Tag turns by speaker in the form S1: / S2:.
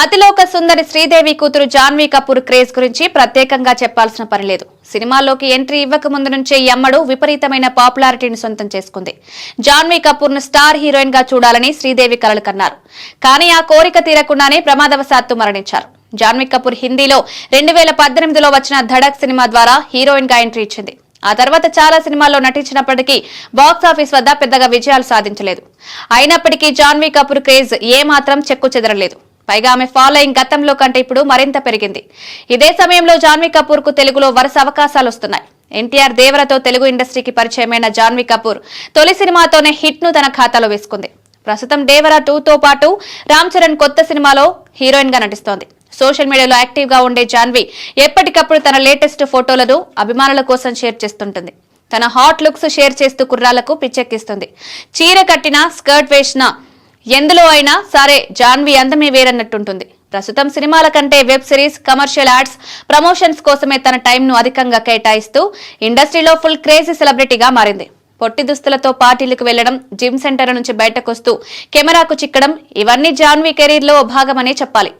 S1: అతిలోక సుందరి శ్రీదేవి కూతురు జాన్వీ కపూర్ క్రేజ్ గురించి ప్రత్యేకంగా చెప్పాల్సిన పని లేదు. సినిమాల్లోకి ఎంట్రీ ఇవ్వక ముందు నుంచే ఈ అమ్మడు విపరీతమైన పాపులారిటీని సొంతం చేసుకుంది. జాన్వీ కపూర్ను స్టార్ హీరోయిన్గా చూడాలని శ్రీదేవి కలలు కన్నారు. కానీ ఆ కోరిక తీరకుండానే ప్రమాదవశాత్తు మరణించారు. జాన్వీ కపూర్ హిందీలో రెండు వేల పద్దెనిమిదిలో వచ్చిన ధడక్ సినిమా ద్వారా హీరోయిన్గా ఎంట్రీ ఇచ్చింది. ఆ తర్వాత చాలా సినిమాల్లో నటించినప్పటికీ బాక్సాఫీస్ వద్ద పెద్దగా విజయాలు సాధించలేదు. అయినప్పటికీ జాన్వీ కపూర్ క్రేజ్ ఏ మాత్రం చెక్కు చెదరలేదు. పైగా ఆమె ఫాలోయింగ్ గతంలో కంటే ఇప్పుడు మరింత పెరిగింది. ఇదే సమయంలో జాన్వీ కపూర్కు తెలుగులో వరుస అవకాశాలు వస్తున్నాయి. ఎన్టీఆర్ దేవరతో తెలుగు ఇండస్ట్రీకి పరిచయమైన జాన్వీ కపూర్ తొలి సినిమాతోనే హిట్ను తన ఖాతాలో వేసుకుంది. ప్రస్తుతం దేవరా టూతో పాటు రామ్ చరణ్ కొత్త సినిమాలో హీరోయిన్గా నటిస్తోంది. సోషల్ మీడియాలో యాక్టివ్గా ఉండే జాన్వి ఎప్పటికప్పుడు తన లేటెస్ట్ ఫోటోలను అభిమానుల కోసం షేర్ చేస్తుంటుంది. తన హాట్ లుక్స్ షేర్ చేస్తూ కుర్రాళ్ళకు పిచ్చెక్కిస్తుంది. చీర కట్టిన స్కర్ట్ వేసిన ఎందులో అయినా సరే జాన్వి అందమే వేరన్నట్టుంటుంది. ప్రస్తుతం సినిమాల కంటే web series commercial ads promotions కోసమే తన టైంను అధికంగా కేటాయిస్తూ ఇండస్ట్రీలో ఫుల్ క్రేజీ సెలబ్రిటీగా మారింది. పొట్టి దుస్తులతో పార్టీలకు వెళ్ళడం జిమ్ సెంటర్ నుంచి బయటకొస్తూ కెమెరాకు చిక్కడం ఇవన్నీ జాన్వీ కెరీర్లో భాగమనే చెప్పాలి.